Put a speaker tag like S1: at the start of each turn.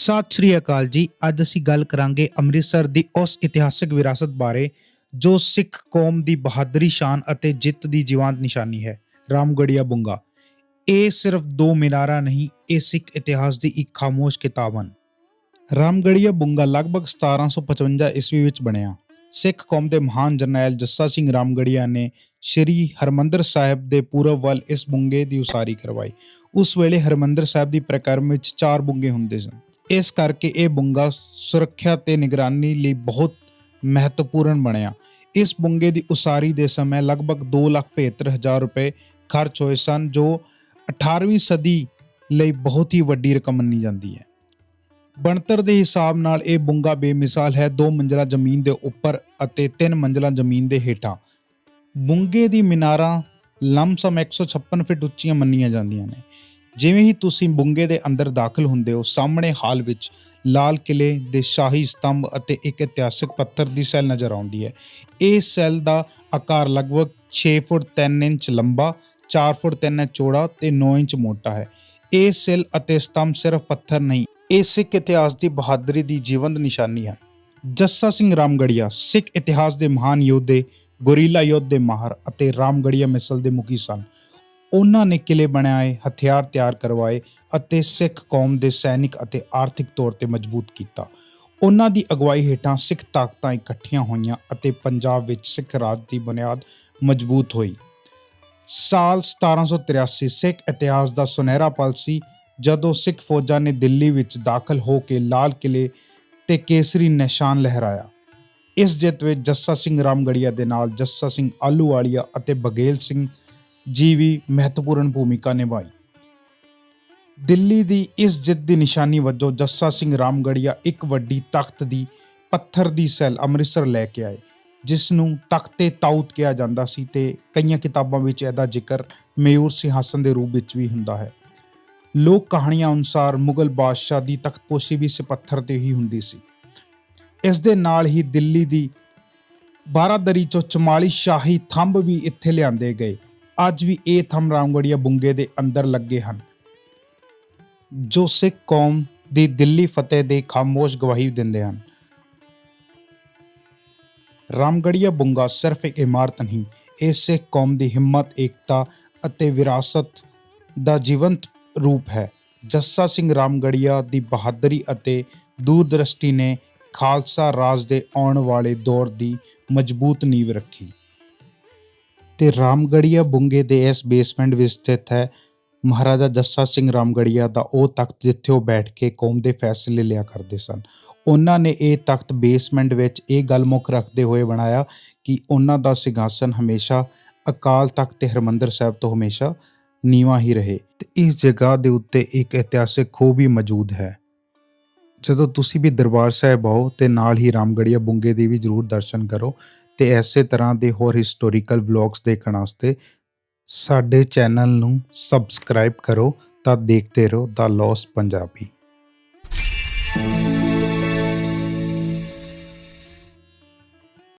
S1: ਸਤਿ ਸ੍ਰੀ ਅਕਾਲ ਜੀ। ਅੱਜ ਅਸੀਂ ਗੱਲ ਕਰਾਂਗੇ ਅੰਮ੍ਰਿਤਸਰ ਦੀ ਉਸ ਇਤਿਹਾਸਕ ਵਿਰਾਸਤ ਬਾਰੇ, ਜੋ ਸਿੱਖ ਕੌਮ ਦੀ ਬਹਾਦਰੀ, ਸ਼ਾਨ ਅਤੇ ਜਿੱਤ ਦੀ ਜੀਵੰਤ ਨਿਸ਼ਾਨੀ ਹੈ। ਰਾਮਗੜੀਆ ਬੁੰਗਾ। ਇਹ ਸਿਰਫ ਦੋ ਮਿਨਾਰਾਂ ਨਹੀਂ, ਇਹ ਸਿੱਖ ਇਤਿਹਾਸ ਦੀ ਇੱਕ ਖਾਮੋਸ਼ ਕਿਤਾਬ ਹਨ। ਰਾਮਗੜੀਆ ਬੁੰਗਾ ਲਗਭਗ 1755 ਈਸਵੀ ਵਿੱਚ ਬਣਿਆ। ਸਿੱਖ ਕੌਮ ਦੇ ਮਹਾਨ ਜਰਨੈਲ ਜੱਸਾ ਸਿੰਘ ਰਾਮਗੜੀਆ ਨੇ ਸ਼੍ਰੀ ਹਰਮੰਦਰ ਸਾਹਿਬ ਦੇ ਪੂਰਬ ਵੱਲ ਇਸ ਬੁੰਗੇ ਦੀ ਉਸਾਰੀ ਕਰਵਾਈ। ਉਸ ਵੇਲੇ ਹਰਮੰਦਰ ਸਾਹਿਬ ਦੀ ਪ੍ਰਕਰਮ ਵਿੱਚ ਚਾਰ ਬੁੰਗੇ ਹੁੰਦੇ ਸਨ। ਇਸ ਕਰਕੇ ਇਹ ਬੁੰਗਾ ਸੁਰੱਖਿਆ ਤੇ ਨਿਗਰਾਨੀ ਲਈ ਬਹੁਤ ਮਹੱਤਵਪੂਰਨ ਬਣਿਆ। ਇਸ ਬੁੰਗੇ ਦੀ ਉਸਾਰੀ ਦੇ ਸਮੇਂ ਲਗਭਗ 2,75,000 ਰੁਪਏ ਖਰਚ ਹੋਏ ਸਨ ਜੋ 18ਵੀਂ ਸਦੀ ਲਈ ਬਹੁਤ ਹੀ ਵੱਡੀ ਰਕਮ ਮੰਨੀ ਜਾਂਦੀ ਹੈ। ਬਣਤਰ ਦੇ ਹਿਸਾਬ ਨਾਲ ਇਹ ਬੁੰਗਾ ਬੇਮਿਸਾਲ ਹੈ ਦੋ ਮੰਜ਼ਲਾ ਜ਼ਮੀਨ ਦੇ ਉੱਪਰ ਅਤੇ ਤਿੰਨ ਮੰਜ਼ਲਾ ਜ਼ਮੀਨ ਦੇ ਹੇਠਾਂ। ਬੁੰਗੇ ਦੀ ਮਿਨਾਰਾਂ ਲੰਮਸਮ 156 ਫਿਟ ਉੱਚੀਆਂ ਮੰਨੀਆਂ ਜਾਂਦੀਆਂ ਨੇ। ਜਿਵੇਂ ਹੀ ਤੁਸੀਂ ਬੁੰਗੇ ਦੇ ਅੰਦਰ ਦਾਖਲ ਹੁੰਦੇ ਹੋ, ਸਾਹਮਣੇ ਹਾਲ ਵਿੱਚ ਲਾਲ ਕਿਲੇ ਦੇ ਸ਼ਾਹੀ ਸਤੰਭ ਅਤੇ ਇੱਕ ਇਤਿਹਾਸਕ ਪੱਥਰ ਦੀ ਸੈੱਲ ਨਜ਼ਰ ਆਉਂਦੀ ਹੈ। ਇਹ ਸੈੱਲ ਦਾ ਆਕਾਰ ਲਗਭਗ 6 ਫੁੱਟ 3 ਇੰਚ ਲੰਬਾ 4 ਫੁੱਟ 3 ਇੰਚ ਚੌੜਾ ਤੇ 9 ਇੰਚ ਮੋਟਾ ਹੈ। ਇਹ ਸੈੱਲ ਅਤੇ ਸਤੰਭ ਸਿਰਫ ਪੱਥਰ ਨਹੀਂ, ਇਹ ਸਿੱਖ ਇਤਿਹਾਸ ਦੀ ਬਹਾਦਰੀ ਦੀ ਜੀਵੰਤ ਨਿਸ਼ਾਨੀ ਹੈ। ਜੱਸਾ ਸਿੰਘ ਰਾਮਗੜੀਆ, ਸਿੱਖ ਇਤਿਹਾਸ ਦੇ ਮਹਾਨ ਯੋਧੇ, ਗੋਰੀਲਾ ਯੁੱਧ ਦੇ ਮਾਹਰ ਅਤੇ ਰਾਮਗੜੀਆ ਮਿਸਲ ਦੇ ਮੁਖੀ ਸਨ। ਉਹਨਾਂ ਨੇ ਕਿਲੇ ਬਣਾਏ, ਹਥਿਆਰ ਤਿਆਰ ਕਰਵਾਏ ਅਤੇ ਸਿੱਖ ਕੌਮ ਦੇ ਸੈਨਿਕ ਅਤੇ ਆਰਥਿਕ ਤੌਰ ਤੇ ਮਜ਼ਬੂਤ ਕੀਤਾ। ਉਹਨਾਂ ਦੀ ਅਗਵਾਈ ਹੇਠਾਂ ਸਿੱਖ ਤਾਕਤਾਂ ਇਕੱਠੀਆਂ ਹੋਈਆਂ ਅਤੇ ਪੰਜਾਬ ਵਿੱਚ ਸਿੱਖ ਰਾਜ ਦੀ ਬੁਨਿਆਦ ਮਜ਼ਬੂਤ ਹੋਈ। ਸਾਲ 1783 ਸਿੱਖ ਇਤਿਹਾਸ ਦਾ ਸੁਨਹਿਰਾ ਪਲ ਸੀ, ਜਦੋਂ ਸਿੱਖ ਫੌਜਾਂ ਨੇ ਦਿੱਲੀ ਵਿੱਚ ਦਾਖਲ ਹੋ ਕੇ ਲਾਲ ਕਿਲੇ ਤੇ ਕੇਸਰੀ ਨਿਸ਼ਾਨ ਲਹਿਰਾਇਆ। ਇਸ ਜਿੱਤ ਵਿੱਚ ਜੱਸਾ ਸਿੰਘ ਰਾਮਗੜੀਆ ਦੇ ਨਾਲ ਜੱਸਾ ਸਿੰਘ ਆਲੂਵਾਲੀਆ ਅਤੇ ਬਗੇਲ ਸਿੰਘ ਜੀ ਵੀ ਮਹੱਤਵਪੂਰਨ ਭੂਮਿਕਾ ਨਿਭਾਈ। ਦਿੱਲੀ ਦੀ ਇਸ ਜਿੱਤ ਦੀ ਨਿਸ਼ਾਨੀ ਵਜੋਂ ਜੱਸਾ ਸਿੰਘ ਰਾਮਗੜੀਆ ਇੱਕ ਵੱਡੀ ਤਖਤ ਦੀ ਪੱਥਰ ਦੀ ਸੈੱਲ ਅੰਮ੍ਰਿਤਸਰ ਲੈ ਕੇ ਆਏ, ਜਿਸ ਨੂੰ ਤਖਤੇ ਤਾਊਤ ਕਿਹਾ ਜਾਂਦਾ ਸੀ ਤੇ ਕਈਆਂ ਕਿਤਾਬਾਂ ਵਿੱਚ ਇਹਦਾ ਜ਼ਿਕਰ ਮਯੂਰ ਸਿੰਘਾਸਨ ਦੇ ਰੂਪ ਵਿੱਚ ਵੀ ਹੁੰਦਾ ਹੈ। ਲੋਕ ਕਹਾਣੀਆਂ ਅਨੁਸਾਰ ਮੁਗਲ ਬਾਦਸ਼ਾਹ ਦੀ ਤਖਤਪੋਸ਼ੀ ਵੀ ਇਸ ਪੱਥਰ ਤੇ ਹੀ ਹੁੰਦੀ ਸੀ। ਇਸ ਦੇ ਨਾਲ ਹੀ ਦਿੱਲੀ ਦੀ ਬਾਰਾਦਰੀ ਚੋਂ 44 ਸ਼ਾਹੀ ਥੰਬ ਵੀ ਇੱਥੇ ਲਿਆਂਦੇ ਗਏ। ਅੱਜ ਵੀ ਇਹ ਥੰਮ ਰਾਮਗੜੀਆ ਬੁੰਗੇ ਦੇ ਅੰਦਰ ਲੱਗੇ ਹਨ, ਜੋ ਸਿੱਖ ਕੌਮ ਦੀ ਦਿੱਲੀ ਫਤਿਹ ਦੇ ਖਾਮੋਸ਼ ਗਵਾਹੀ ਦਿੰਦੇ ਹਨ। ਰਾਮਗੜੀਆ ਬੁੰਗਾ ਸਿਰਫ ਇੱਕ ਇਮਾਰਤ ਨਹੀਂ, ਇਹ ਸਿੱਖ ਕੌਮ ਦੀ ਹਿੰਮਤ, ਏਕਤਾ ਅਤੇ ਵਿਰਾਸਤ ਦਾ ਜੀਵੰਤ ਰੂਪ ਹੈ। ਜੱਸਾ ਸਿੰਘ ਰਾਮਗੜੀਆ ਦੀ ਬਹਾਦਰੀ ਅਤੇ ਦੂਰਦ੍ਰਿਸ਼ਟੀ ਨੇ ਖਾਲਸਾ ਰਾਜ ਦੇ ਆਉਣ ਵਾਲੇ ਦੌਰ ਦੀ ਮਜ਼ਬੂਤ ਨੀਂਵ ਰੱਖੀ। ਤੇ ਰਾਮਗੜੀਆ ਬੁੰਗੇ ਦੇ ਇਸ ਬੇਸਮੈਂਟ ਵਿੱਚ ਸਥਿਤ ਹੈ। ਮਹਾਰਾਜਾ ਜੱਸਾ ਸਿੰਘ ਰਾਮਗੜੀਆ ਦਾ ਉਹ ਤਖਤ ਜਿੱਥੇ ਉਹ ਬੈਠ ਕੇ ਕੌਮ ਦੇ ਫੈਸਲੇ ਲਿਆ ਕਰਦੇ ਸਨ। ਉਹਨਾਂ ਨੇ ਇਹ ਤਖਤ ਬੇਸਮੈਂਟ ਵਿੱਚ ਇਹ ਗੱਲ ਮੁੱਖ ਰੱਖਦੇ ਹੋਏ ਬਣਾਇਆ ਕਿ ਉਹਨਾਂ ਦਾ ਸਿੰਘਾਸਨ ਹਮੇਸ਼ਾ ਅਕਾਲ ਤਖਤ ਤੇ ਹਰਮੰਦਰ ਸਾਹਿਬ ਤੋਂ ਹਮੇਸ਼ਾ ਨੀਵਾਂ ਹੀ ਰਹੇ ਤੇ ਇਸ ਜਗ੍ਹਾ ਦੇ ਉੱਤੇ ਇੱਕ ਇਤਿਹਾਸਿਕ ਖੂਹ ਵੀ ਮੌਜੂਦ ਹੈ। ਜਦੋਂ ਤੁਸੀਂ ਵੀ ਦਰਬਾਰ ਸਾਹਿਬ ਆਓ ਤੇ ਨਾਲ ਹੀ ਰਾਮਗੜੀਆ ਬੁੰਗੇ ਦੇ ਵੀ ਜਰੂਰ ਦਰਸ਼ਨ ਕਰੋ। ਤੇ ਐਸੇ ਤਰ੍ਹਾਂ ਦੇ ਹੋਰ ਹਿਸਟੋਰੀਕਲ ਵਲੌਗਸ ਦੇਖਣ ਵਾਸਤੇ ਸਾਡੇ ਚੈਨਲ ਨੂੰ ਸਬਸਕ੍ਰਾਈਬ ਕਰੋ ਤਾਂ ਦੇਖਦੇ ਰਹੋ ਦਾ ਲੌਸ ਪੰਜਾਬੀ।